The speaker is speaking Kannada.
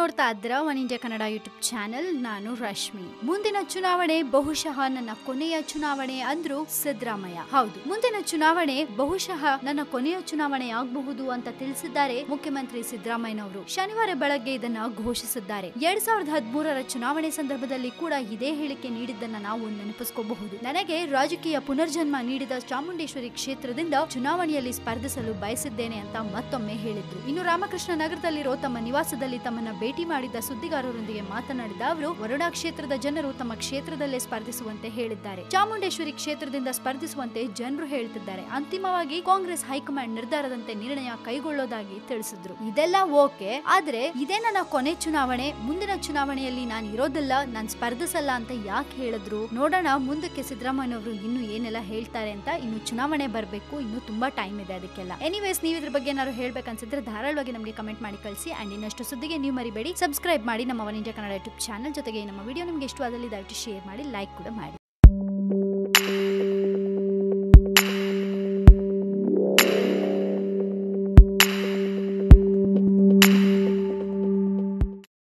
ನೋಡ್ತಾ ಇದ್ದೀರಾ One India Kannada YouTube channel. ನಾನು ರಶ್ಮಿ. ಮುಂದಿನ ಚುನಾವಣೆ ಬಹುಶಃ ನನ್ನ ಕೊನೆಯ ಚುನಾವಣೆ ಅಂದ್ರು ಸಿದ್ದರಾಮಯ್ಯ. ಹೌದು, ಮುಂದಿನ ಚುನಾವಣೆ ಬಹುಶಃ ನನ್ನ ಕೊನೆಯ ಚುನಾವಣೆ ಆಗಬಹುದು ಅಂತ ತಿಳಿಸಿದ್ದಾರೆ ಮುಖ್ಯಮಂತ್ರಿ ಸಿದ್ದರಾಮಯ್ಯನವರು. ಶನಿವಾರ ಬೆಳಗ್ಗೆ ಇದನ್ನ ಘೋಷಿಸಿದ್ದಾರೆ. ಎರಡ್ ಸಾವಿರದ ಹದಿಮೂರರ ಚುನಾವಣೆ ಸಂದರ್ಭದಲ್ಲಿ ಕೂಡ ಇದೇ ಹೇಳಿಕೆ ನೀಡಿದ್ದನ್ನ ನಾವು ನೆನಪಿಸ್ಕೋಬಹುದು. ನನಗೆ ರಾಜಕೀಯ ಪುನರ್ಜನ್ಮ ನೀಡಿದ ಚಾಮುಂಡೇಶ್ವರಿ ಕ್ಷೇತ್ರದಿಂದ ಚುನಾವಣೆಯಲ್ಲಿ ಸ್ಪರ್ಧಿಸಲು ಬಯಸಿದ್ದೇನೆ ಅಂತ ಮತ್ತೊಮ್ಮೆ ಹೇಳಿದ್ರು. ಇನ್ನು ರಾಮಕೃಷ್ಣ ನಗರದಲ್ಲಿರೋ ತಮ್ಮ ನಿವಾಸದಲ್ಲಿ ತಮ್ಮನ್ನ ಭೇಟಿ ಮಾಡಿದ್ದ ಸುದ್ದಿಗಾರರೊಂದಿಗೆ ಮಾತನಾಡಿದ ಅವರು, ವರುಣಾ ಕ್ಷೇತ್ರದ ಜನರು ತಮ್ಮ ಕ್ಷೇತ್ರದಲ್ಲೇ ಸ್ಪರ್ಧಿಸುವಂತೆ ಹೇಳಿದ್ದಾರೆ. ಚಾಮುಂಡೇಶ್ವರಿ ಕ್ಷೇತ್ರದಿಂದ ಸ್ಪರ್ಧಿಸುವಂತೆ ಜನರು ಹೇಳ್ತಿದ್ದಾರೆ. ಅಂತಿಮವಾಗಿ ಕಾಂಗ್ರೆಸ್ ಹೈಕಮಾಂಡ್ ನಿರ್ಧಾರದಂತೆ ನಿರ್ಣಯ ಕೈಗೊಳ್ಳೋದಾಗಿ ತಿಳಿಸಿದ್ರು. ಇದೆಲ್ಲ ಓಕೆ, ಆದ್ರೆ ಇದೇ ನನ್ನ ಕೊನೆ ಚುನಾವಣೆ, ಮುಂದಿನ ಚುನಾವಣೆಯಲ್ಲಿ ನಾನು ಇರೋದಿಲ್ಲ, ನಾನು ಸ್ಪರ್ಧಿಸಲ್ಲ ಅಂತ ಯಾಕೆ ಹೇಳಿದ್ರು? ನೋಡೋಣ, ಮುಂದಕ್ಕೆ ಸಿದ್ದರಾಮಯ್ಯ ಅವರು ಇನ್ನು ಏನೆಲ್ಲ ಹೇಳ್ತಾರೆ ಅಂತ ಇನ್ನು ಚುನಾವಣೆ ಬರಬೇಕು, ಇನ್ನು ತುಂಬಾ ಟೈಮ್ ಇದೆ ಅದಕ್ಕೆಲ್ಲ. ಎನಿವೇಸ್ ನೀವು ಇದ್ರ ಬಗ್ಗೆ ಏನಾದ್ರು ಹೇಳ್ಬೇಕನ್ಸಿದ್ರೆ ಧಾರಾಳವಾಗಿ ನಮಗೆ ಕಮೆಂಟ್ ಮಾಡಿ ಕಳಿಸಿ ಅಂಡ್ ಇನ್ನಷ್ಟು ಸುದ್ದಿಗೆ ನೀವು ಮರಿಬೇಡಿ. ಸಬ್ಸ್ಕ್ರೈಬ್ ಮಾಡಿ ನಮ್ಮ One India Kannada YouTube channel ಜೊತೆಗೆ ನಮ್ಮ ವಿಡಿಯೋ ನಿಮಗೆ ಇಷ್ಟವಾದಲ್ಲಿ ದಯವಿಟ್ಟು ಶೇರ್ ಮಾಡಿ ಲೈಕ್ ಕೂಡ ಮಾಡಿ.